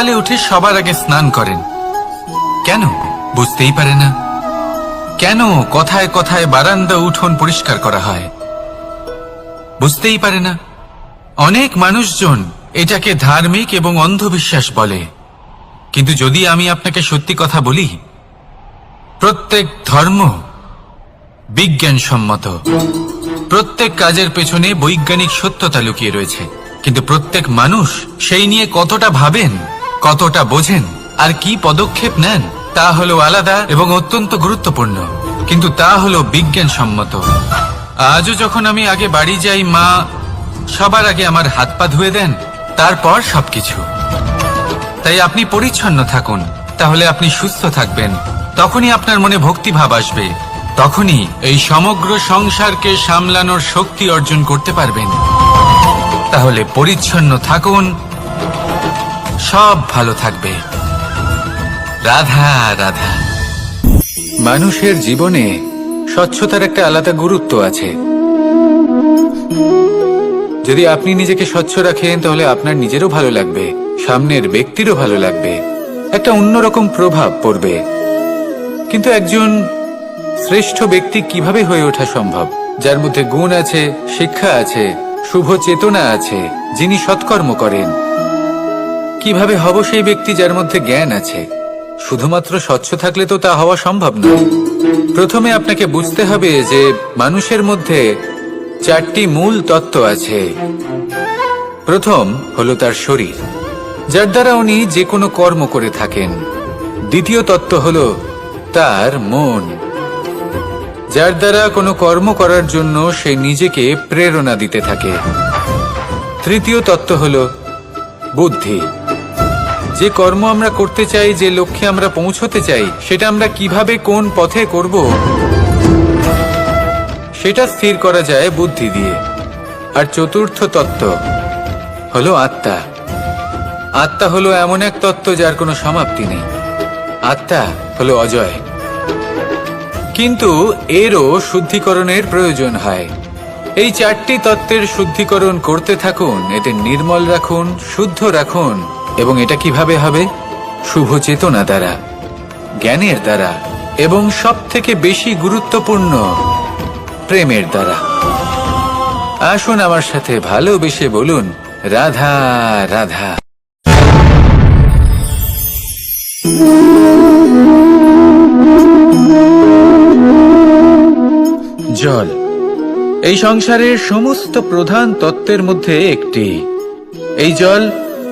সকালে উঠে সবার আগে স্নান করেন। কেন? বুঝতেই পারে না। কেন কথায় কথায় বারান্দা উঠোন পরিষ্কার করা হয়? বুঝতেই পারে না। অনেক মানুষজন এটাকে ধার্মিক এবং অন্ধবিশ্বাস বলে। কিন্তু যদি আমি আপনাকে সত্যি কথা বলি, প্রত্যেক ধর্ম বিজ্ঞানসম্মত। প্রত্যেক কাজের পেছনে বৈজ্ঞানিক সত্যতা লুকিয়ে রয়েছে। কিন্তু প্রত্যেক মানুষ সেই নিয়ে কতটা ভাবেন? কতটা বোঝেন আর কি পদক্ষেপ নেন, তা হলো আলাদা এবং অত্যন্ত গুরুত্বপূর্ণ। কিন্তু তা হলো বিজ্ঞানসম্মত। আজও যখন আমি আগে বাড়ি যাই, মা সবার আগে আমার হাত পা ধুয়ে দেন, তারপর সবকিছু। তাই আপনি পরিচ্ছন্ন থাকুন, তাহলে আপনি সুস্থ থাকবেন। তখনই আপনার মনে ভক্তিভাব আসবে। তখনই এই সমগ্র সংসারকে সামলানোর শক্তি অর্জন করতে পারবেন। তাহলে পরিচ্ছন্ন থাকুন সব ভালো থাকবে। রাধা রাধা। মানুষের জীবনে স্বচ্ছতার একটা আলাদা গুরুত্ব আছে। যদি আপনি নিজেকে স্বচ্ছ রাখেন, তাহলে আপনার নিজেরও ভালো লাগবে, সামনের ব্যক্তিরও ভালো লাগবে। একটা অন্যরকম প্রভাব পড়বে। কিন্তু একজন শ্রেষ্ঠ ব্যক্তি কীভাবে হয়ে ওঠা সম্ভব? যার মধ্যে গুণ আছে, শিক্ষা আছে, শুভ চেতনা আছে, যিনি সৎকর্ম করেন। কীভাবে হব সেই ব্যক্তি যার মধ্যে জ্ঞান আছে? শুধুমাত্র স্বচ্ছ থাকলে তো তা হওয়া সম্ভব নয় প্রথমে আপনাকে বুঝতে হবে যে মানুষের মধ্যে চারটি মূল তত্ত্ব আছে। প্রথম হলো তার শরীর, যার দ্বারা উনি যে কোনো কর্ম করে থাকেন। দ্বিতীয় তত্ত্ব হল তার মন, যার দ্বারা কোনো কর্ম করার জন্য সে নিজেকে প্রেরণা দিতে থাকে। তৃতীয় তত্ত্ব হল বুদ্ধি যে কর্ম আমরা করতে চাই, যে লক্ষ্যে আমরা পৌঁছতে চাই, সেটা আমরা কীভাবে কোন পথে করব? সেটা স্থির করা যায় বুদ্ধি দিয়ে। আর চতুর্থ তত্ত্ব হলো আত্মা। আত্মা হলো এমন এক তত্ত্ব যার কোনো সমাপ্তি নেই। আত্মা হলো অজয়। কিন্তু এরও শুদ্ধিকরণের প্রয়োজন হয়। এই চারটি তত্ত্বের শুদ্ধিকরণ করতে থাকুন, এতে নির্মল রাখুন, শুদ্ধ রাখুন এবং এটা কীভাবে হবে? শুভ চেতনা দ্বারা, জ্ঞানের দ্বারা, এবং সব থেকে বেশি গুরুত্বপূর্ণ প্রেমের দ্বারা। আসুন আমার সাথে ভালোবেসে বলুন, রাধা রাধা। জল, এই সংসারের সমস্ত প্রধান তত্ত্বের মধ্যে একটি। এই জল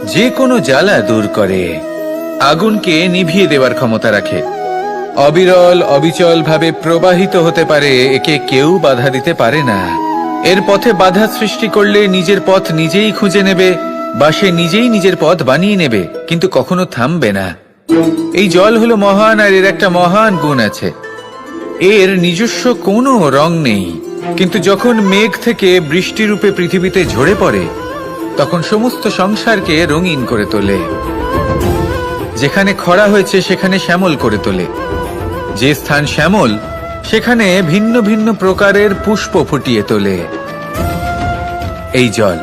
যে কোনো জ্বালা দূর করে। আগুনকে নিভিয়ে দেওয়ার ক্ষমতা রাখে। অবিরল অবিচল ভাবে প্রবাহিত হতে পারে, একে কেউ বাধা দিতে পারে না। এর পথে বাধা সৃষ্টি করলে নিজের পথ নিজেই খুঁজে নেবে বা সে নিজেই নিজের পথ বানিয়ে নেবে, কিন্তু কখনো থামবে না। এই জল হলো মহান আর এর একটা মহান গুণ আছে। এর নিজস্ব কোনো রং নেই, কিন্তু যখন মেঘ থেকে বৃষ্টিরূপে পৃথিবীতে ঝরে পড়ে তখন সমস্ত সংসারকে রঙিন করে তোলে। যেখানে খরা হয়েছে, সেখানে শ্যামল করে তোলে। যে স্থান শ্যামল, সেখানে ভিন্ন ভিন্ন প্রকারের পুষ্প ফুটিয়ে তোলে। এই জল।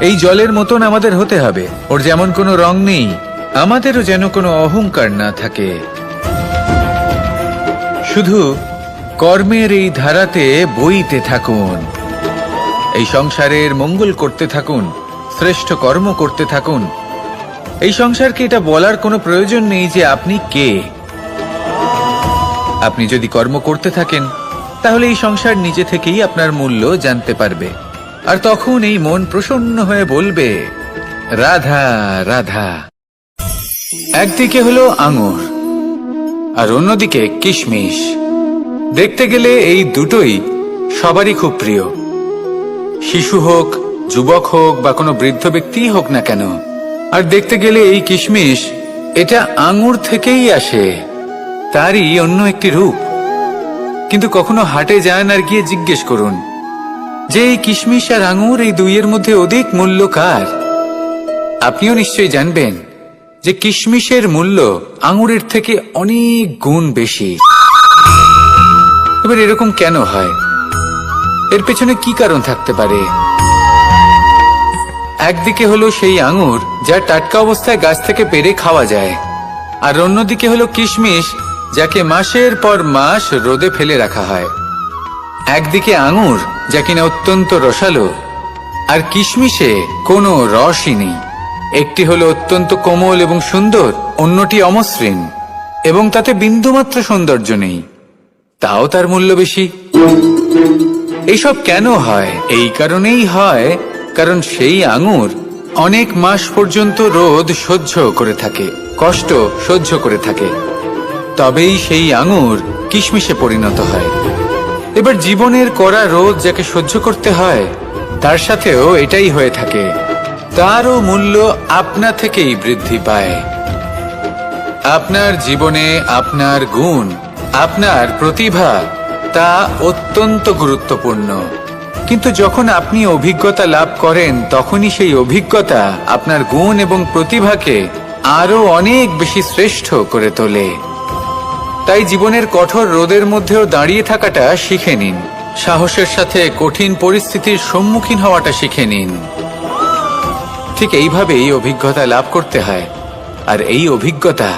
এই জলের মতন আমাদের হতে হবে। ওর যেমন কোনো রং নেই, আমাদেরও যেন কোনো অহংকার না থাকে। শুধু কর্মের এই ধারাতে বইতে থাকুন। এই সংসারের মঙ্গল করতে থাকুন, শ্রেষ্ঠ কর্ম করতে থাকুন। এই সংসারকে এটা বলার কোনো প্রয়োজন নেই যে আপনি কে। আপনি যদি কর্ম করতে থাকেন, তাহলে এই সংসার নিজে থেকেই আপনার মূল্য জানতে পারবে। আর তখন এই মন প্রসন্ন হয়ে বলবে, রাধা রাধা। একদিকে হলো আঙুর, আর অন্যদিকে কিশমিশ। দেখতে গেলে এই দুটোই সবারই খুব প্রিয়। শিশু হোক, যুবক হোক বা কোনো বৃদ্ধ ব্যক্তিই হোক না কেন। আর দেখতে গেলে এই কিশমিশ, এটা আঙুর থেকেই আসে। তারই অন্য একটি রূপ। কিন্তু কখনো হাটে যান আর গিয়ে জিজ্ঞেস করুন, যে এই কিশমিশ আর আঙুর এই দুইয়ের মধ্যে অধিক মূল্য কার? আপনিও নিশ্চয়ই জানবেন যে কিশমিশের মূল্য আঙুরের থেকে অনেক গুণ বেশি। এবার এরকম কেন হয়? এর পেছনে কি কারণ থাকতে পারে? একদিকে হলো সেই আঙুর, যা টাটকা অবস্থায় গাছ থেকে পেরে খাওয়া যায়। আর অন্যদিকে হলো কিশমিশ, যাকে মাসের পর মাস রোদে ফেলে রাখা হয়। একদিকে আঙুর, যা কিনা অত্যন্ত রসালো। আর কিশমিশে কোনো রসই নেই। একটি হলো অত্যন্ত কোমল এবং সুন্দর, অন্যটি অমসৃণ। এবং তাতে বিন্দুমাত্র সৌন্দর্য নেই। তাও তার মূল্য বেশি। এইসব কেন হয়? এই কারণেই হয়, কারণ সেই আঙুর অনেক মাস পর্যন্ত রোদ সহ্য করে থাকে, কষ্ট সহ্য করে থাকে। তবেই সেই আঙুর কিশমিশে পরিণত হয়। এবার জীবনের কড়া রোদ যাকে সহ্য করতে হয়, তার সাথেও এটাই হয়ে থাকে। তারও মূল্য আপনা থেকেই বৃদ্ধি পায়। আপনার জীবনে আপনার গুণ, আপনার প্রতিভা তা অত্যন্ত গুরুত্বপূর্ণ। কিন্তু যখন আপনি অভিজ্ঞতা লাভ করেন, তখনই সেই অভিজ্ঞতা আপনার গুণ এবং প্রতিভাকে আরও অনেক বেশি শ্রেষ্ঠ করে তোলে। তাই জীবনের কঠোর রোদের মধ্যেও দাঁড়িয়ে থাকাটা শিখে নিন। সাহসের সাথে কঠিন পরিস্থিতির সম্মুখীন হওয়াটা শিখে নিন। ঠিক এইভাবেই অভিজ্ঞতা লাভ করতে হয়। আর এই অভিজ্ঞতা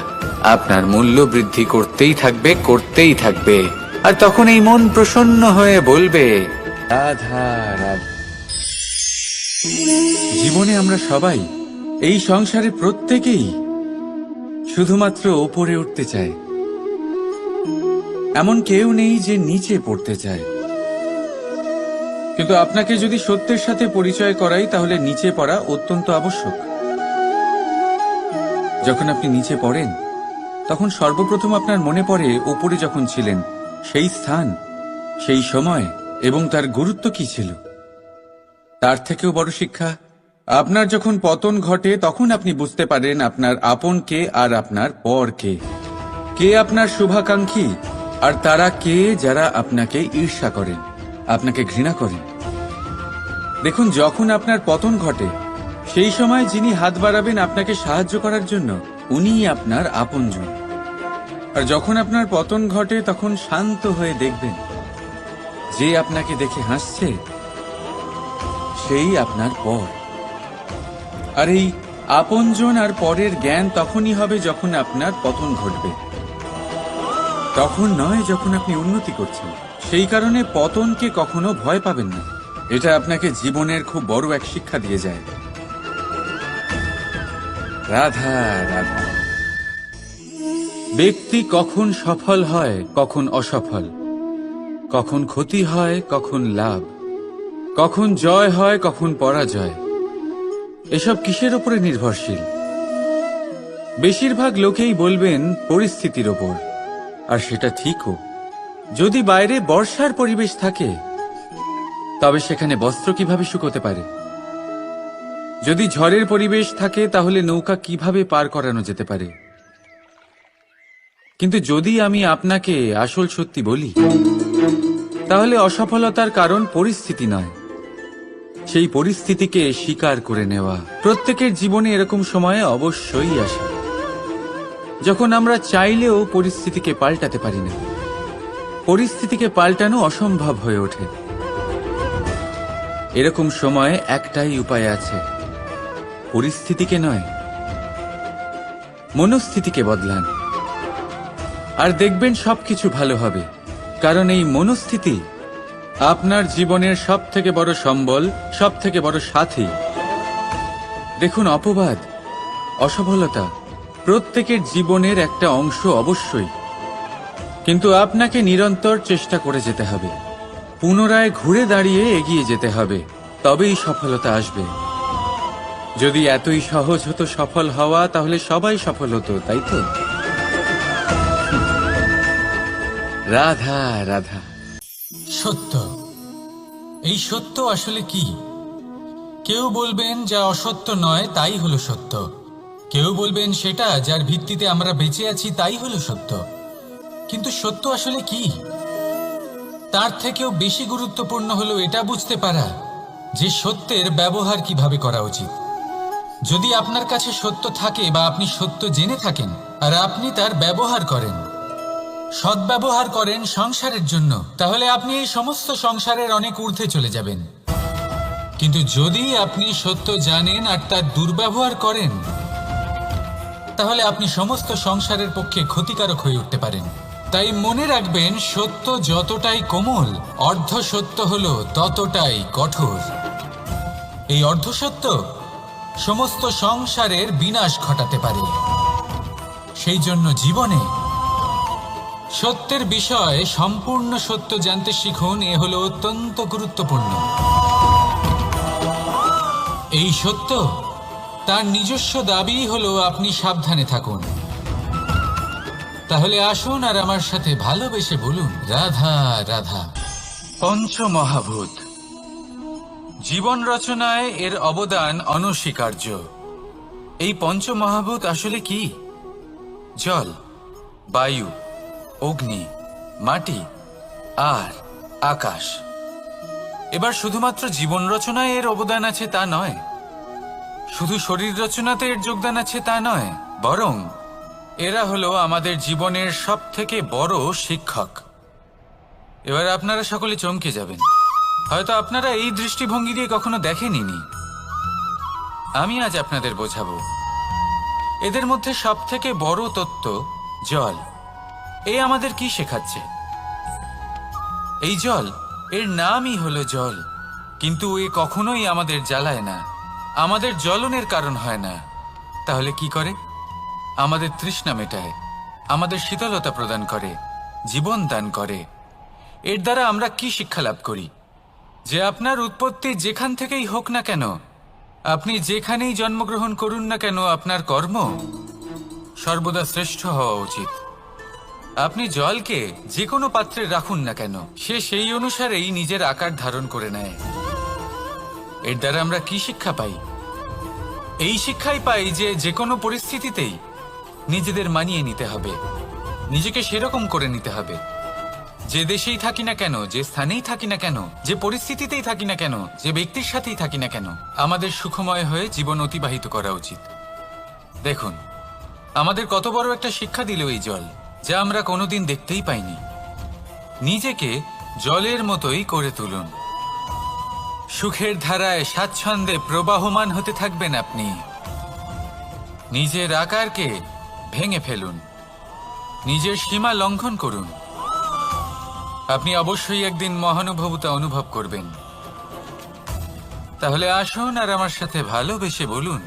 আপনার মূল্য বৃদ্ধি করতেই থাকবে করতেই থাকবে। আর তখন এই মন প্রসন্ন হয়ে বলবে, রাধা জীবনে আমরা সবাই এই সংসারে প্রত্যেকেই শুধুমাত্র ওপরে উঠতে চায়। এমন কেউ নেই যে নিচে পড়তে চায়। কিন্তু আপনাকে যদি সত্যের সাথে পরিচয় করাই, তাহলে নিচে পড়া অত্যন্ত আবশ্যক। যখন আপনি নিচে পড়েন, তখন সর্বপ্রথম আপনার মনে পড়ে, ওপরে যখন ছিলেন সেই স্থান, সেই সময় এবং তার গুরুত্ব কি ছিল? তার থেকেও বড় শিক্ষা, আপনার যখন পতন ঘটে তখন আপনি বুঝতে পারেন আপনার আপন কে আর আপনার পর কে। কে আপনার শুভাকাঙ্ক্ষী, আর তারা কে যারা আপনাকে ঈর্ষা করেন, আপনাকে ঘৃণা করেন। দেখুন, যখন আপনার পতন ঘটে, সেই সময় যিনি হাত বাড়াবেন আপনাকে সাহায্য করার জন্য, উনিই আপনার আপনজন। আর যখন আপনার পতন ঘটে, তখন শান্ত হয়ে দেখবেন। যে আপনাকে দেখে হাসছে, সেই আপনার পর। আর এই আপনজন আর পরের জ্ঞান তখনই হবে যখন আপনার পতন ঘটবে। তখন নয় যখন আপনি উন্নতি করছেন। সেই কারণে পতনকে কখনো ভয় পাবেন না। এটা আপনাকে জীবনের খুব বড় এক শিক্ষা দিয়ে যায়। রাধা রাধা। ব্যক্তি কখন সফল হয়, কখন অসফল। কখন ক্ষতি হয়, কখন লাভ। কখন জয় হয়, কখন পরাজয়। এসব কিসের ওপরে নির্ভরশীল? বেশিরভাগ লোকেই বলবেন, পরিস্থিতির ওপর। আর সেটা ঠিকও। যদি বাইরে বর্ষার পরিবেশ থাকে, তবে সেখানে বস্ত্র কীভাবে শুকোতে পারে? যদি ঝড়ের পরিবেশ থাকে, তাহলে নৌকা কীভাবে পার করানো যেতে পারে? কিন্তু যদি আমি আপনাকে আসল সত্যি বলি, তাহলে অসফলতার কারণ পরিস্থিতি নয়। সেই পরিস্থিতিকে স্বীকার করে নেওয়া প্রত্যেকের জীবনে এরকম সময়ে অবশ্যই আসে। যখন আমরা চাইলেও পরিস্থিতিকে পাল্টাতে পারি না, পরিস্থিতিকে পাল্টানো অসম্ভব হয়ে ওঠে। এরকম সময়ে একটাই উপায় আছে, পরিস্থিতিকে নয়, মনস্থিতিকে বদলান। আর দেখবেন সবকিছু ভালো হবে। কারণ এই মনস্থিতি আপনার জীবনের সব থেকে বড় সম্বল সব থেকে বড় সাথী। দেখুন, অপবাদ, অসফলতা প্রত্যেকের জীবনের একটা অংশ অবশ্যই। কিন্তু আপনাকে নিরন্তর চেষ্টা করে যেতে হবে। পুনরায় ঘুরে দাঁড়িয়ে এগিয়ে যেতে হবে। তবেই সফলতা আসবে। যদি এতই সহজ হতো সফল হওয়া, তাহলে সবাই সফল হতো, তাই তো? রাধা রাধা। সত্য। এই সত্য আসলে কি? কেউ বলবেন যা অসত্য নয়, তাই হলো সত্য। কেউ বলবেন সেটা যার ভিত্তিতে আমরা বেঁচে আছি, তাই হলো সত্য। কিন্তু সত্য আসলে কি? তার থেকেও বেশি গুরুত্বপূর্ণ হলো এটা বুঝতে পারা যে সত্যের ব্যবহার কীভাবে করা উচিত। যদি আপনার কাছে সত্য থাকে বা আপনি সত্য জেনে থাকেন আর আপনি তার ব্যবহার করেন সদ্ব্যবহার করেন সংসারের জন্য, তাহলে আপনি এই সমস্ত সংসারের অনেক ঊর্ধ্বে চলে যাবেন। কিন্তু যদি আপনি সত্য জানেন আর তার দুর্ব্যবহার করেন, তাহলে আপনি সমস্ত সংসারের পক্ষে ক্ষতিকারক হয়ে উঠতে পারেন। তাই মনে রাখবেন, সত্য যতটাই কোমল, অর্ধ সত্য হলো ততটাই কঠোর। এই অর্ধসত্য সমস্ত সংসারের বিনাশ ঘটাতে পারে। সেই জন্য জীবনে সত্যের বিষয়ে সম্পূর্ণ সত্য জানতে শিখুন, এ হলো অত্যন্ত গুরুত্বপূর্ণ। এই সত্য তার নিজস্ব দাবি হলো আপনি সাবধানে থাকুন। তাহলে আসুন আর আমার সাথে ভালোবেসে বলুন, রাধা রাধা। পঞ্চমহাভূত। জীবন রচনায় এর অবদান অনস্বীকার্য। এই পঞ্চমহাভূত আসলে কি? জল, বায়ু। অগ্নি, মাটি, আর আকাশ। এবার শুধুমাত্র জীবন রচনায় এর অবদান আছে তা নয়, শুধু শরীর রচনাতে এর যোগদান আছে তা নয়, বরং এরা হলো আমাদের জীবনের সব থেকে বড় শিক্ষক। এবার আপনারা সকলে চমকে যাবেন। হয়তো আপনারা এই দৃষ্টিভঙ্গি দিয়ে কখনো দেখেনি আমি আজ আপনাদের বোঝাবো। এদের মধ্যে সব থেকে বড় তত্ত্ব জল। এ আমাদের কি শেখাচ্ছে? এই জল, এর নামই হলো জল। কিন্তু এ কখনোই আমাদের জ্বালায় না। আমাদের জ্বলনের কারণ হয় না। তাহলে কি করে? আমাদের তৃষ্ণা মেটায়। আমাদের শীতলতা প্রদান করে। জীবন দান করে। এর দ্বারা আমরা কি শিক্ষা লাভ করি? যে আপনার উৎপত্তি যেখান থেকেই হোক না কেন, আপনি যেখানেই জন্মগ্রহণ করুন না কেন, আপনার কর্ম সর্বদা শ্রেষ্ঠ হওয়া উচিত। আপনি জলকে যে কোনো পাত্রে রাখুন না কেন। সে সেই অনুসারেই নিজের আকার ধারণ করে নেয়। এর দ্বারা আমরা কি শিক্ষা পাই? এই শিক্ষাই পাই যে যে কোনো পরিস্থিতিতেই নিজেদের মানিয়ে নিতে হবে। নিজেকে সেরকম করে নিতে হবে। যে দেশেই থাকি না কেন, যে স্থানেই থাকি না কেন, যে পরিস্থিতিতেই থাকি না কেন, যে ব্যক্তির সাথেই থাকি না কেন, আমাদের সুখময় হয়ে জীবন অতিবাহিত করা উচিত। দেখুন, আমাদের কত বড় একটা শিক্ষা দিল এই জল। যা আমরা কোনোদিন দেখতেই পাইনি। নিজেকে জলের মতোই করে তুলুন। সুখের ধারায় স্বাচ্ছন্দ্যে প্রবাহমান হতে থাকবেন আপনি। নিজের আকারকে ভেঙে ফেলুন। নিজের সীমা লঙ্ঘন করুন। আপনি অবশ্যই একদিন মহানুভবতা অনুভব করবেন। তাহলে আসুন আর আমার সাথে ভালোবেসে বলুন,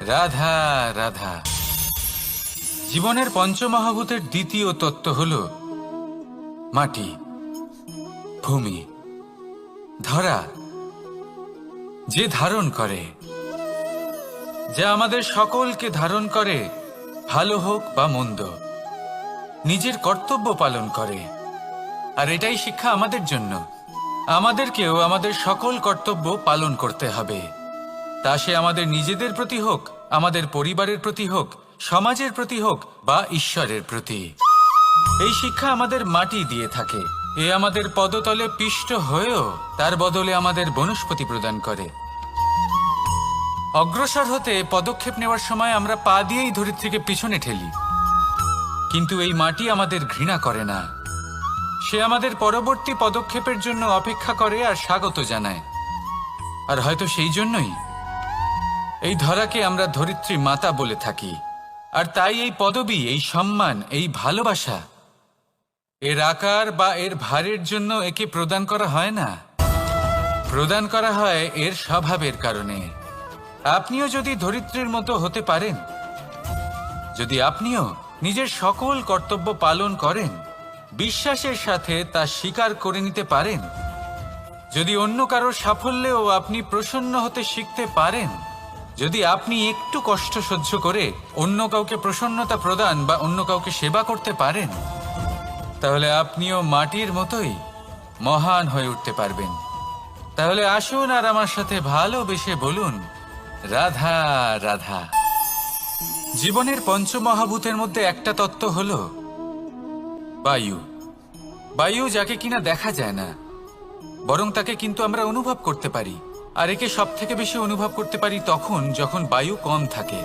রাধা রাধা। জীবনের পঞ্চমহাভূতের দ্বিতীয় তত্ত্ব হল মাটি, ভূমি, ধরা। যে ধারণ করে, যা আমাদের সকলকে ধারণ করে, ভালো হোক বা মন্দ, নিজের কর্তব্য পালন করে। আর এটাই শিক্ষা আমাদের জন্য। আমাদেরকেও আমাদের সকল কর্তব্য পালন করতে হবে। তা সে আমাদের নিজেদের প্রতি হোক, আমাদের পরিবারের প্রতি হোক সমাজের প্রতি হোক বা ঈশ্বরের প্রতি। এই শিক্ষা আমাদের মাটি দিয়ে থাকে। এ আমাদের পদতলে পিষ্ট হয়েও তার বদলে আমাদের বনস্পতি প্রদান করে। অগ্রসর হতে পদক্ষেপ নেওয়ার সময় আমরা পা দিয়েই ধরিত্রীকে পিছনে ঠেলি। কিন্তু এই মাটি আমাদের ঘৃণা করে না। সে আমাদের পরবর্তী পদক্ষেপের জন্য অপেক্ষা করে আর স্বাগত জানায়। আর হয়তো সেই জন্যই। এই ধরাকে আমরা ধরিত্রী মাতা বলে থাকি। আর তাই এই পদবি, এই সম্মান, এই ভালোবাসা, এর আকার বা এর ভারের জন্য একে প্রদান করা হয় না। প্রদান করা হয় এর স্বভাবের কারণে। আপনিও যদি ধরিত্রীর মতো হতে পারেন, যদি আপনিও নিজের সকল কর্তব্য পালন করেন, বিশ্বাসের সাথে তা স্বীকার করে নিতে পারেন। যদি অন্য কারোর সাফল্যেও আপনি প্রসন্ন হতে শিখতে পারেন যদি আপনি একটু কষ্ট সহ্য করে অন্য কাউকে প্রসন্নতা প্রদান বা অন্য কাউকে সেবা করতে পারেন, তাহলে আপনিও মাটির মতোই মহান হয়ে উঠতে পারবেন। তাহলে আসুন আর আমার সাথে ভালোবেসে বলুন, রাধা রাধা। জীবনের পঞ্চমহাভূতের মধ্যে একটা তত্ত্ব হল বায়ু। বায়ু যাকে কিনা দেখা যায় না, বরং তাকে কিন্তু আমরা অনুভব করতে পারি। আর একে সব থেকে বেশি অনুভব করতে পারি তখন যখন বায়ু কম থাকে।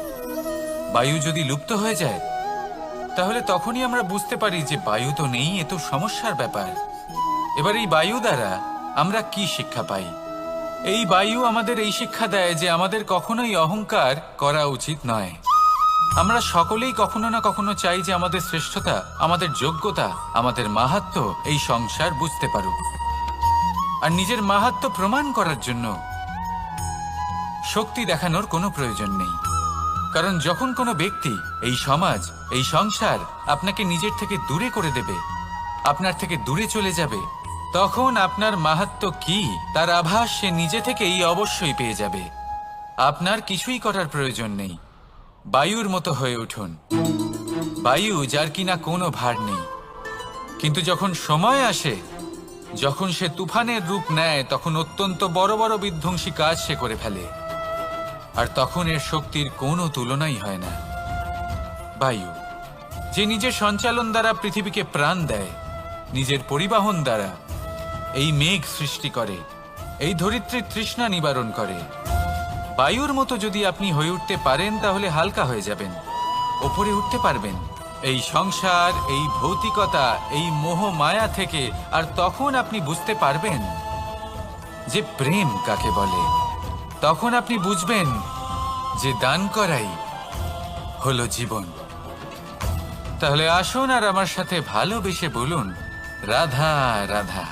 বায়ু যদি লুপ্ত হয়ে যায়, তাহলে তখনই আমরা বুঝতে পারি যে বায়ু তো নেই, এ তো সমস্যার ব্যাপার। এবার এই বায়ু দ্বারা আমরা কি শিক্ষা পাই? এই বায়ু আমাদের এই শিক্ষা দেয় যে আমাদের কখনোই অহংকার করা উচিত নয়। আমরা সকলেই কখনো না কখনো চাই যে আমাদের শ্রেষ্ঠতা, আমাদের যোগ্যতা, আমাদের মাহাত্ম এই সংসার বুঝতে পারুক। আর নিজের মাহাত্ম্য প্রমাণ করার জন্য শক্তি দেখানোর কোনো প্রয়োজন নেই। কারণ যখন কোনো ব্যক্তি এই সমাজ, এই সংসার আপনাকে নিজের থেকে দূরে করে দেবে, আপনার থেকে দূরে চলে যাবে, তখন আপনার মাহাত্ম্য কি, তার আভাস সে নিজে থেকেই অবশ্যই পেয়ে যাবে। আপনার কিছুই করার প্রয়োজন নেই। বায়ুর মতো হয়ে উঠুন। বায়ু যার কিনা কোনো ভার নেই। কিন্তু যখন সময় আসে, যখন সে তুফানের রূপ নেয়, তখন অত্যন্ত বড় বড় বিধ্বংসী কাজ সে করে ফেলে। আর তখন এর শক্তির কোনো তুলনাই হয় না। বায়ু, যে নিজের সঞ্চালন দ্বারা পৃথিবীকে প্রাণ দেয়, নিজের পরিবহন দ্বারা এই মেঘ সৃষ্টি করে, এই ধরিত্রীর তৃষ্ণা নিবারণ করে। বায়ুর মতো যদি আপনি হয়ে উঠতে পারেন, তাহলে হালকা হয়ে যাবেন, ওপরে উঠতে পারবেন। এই সংসার, এই ভৌতিকতা, এই মোহ মায়া থেকে আর তখন আপনি বুঝতে পারবেন যে প্রেম কাকে বলে। তখন আপনি বুঝবেন যে দান করাই হলো জীবন। তাহলে আসুন আর আমার সাথে ভালোবেসে বলুন, রাধা রাধা।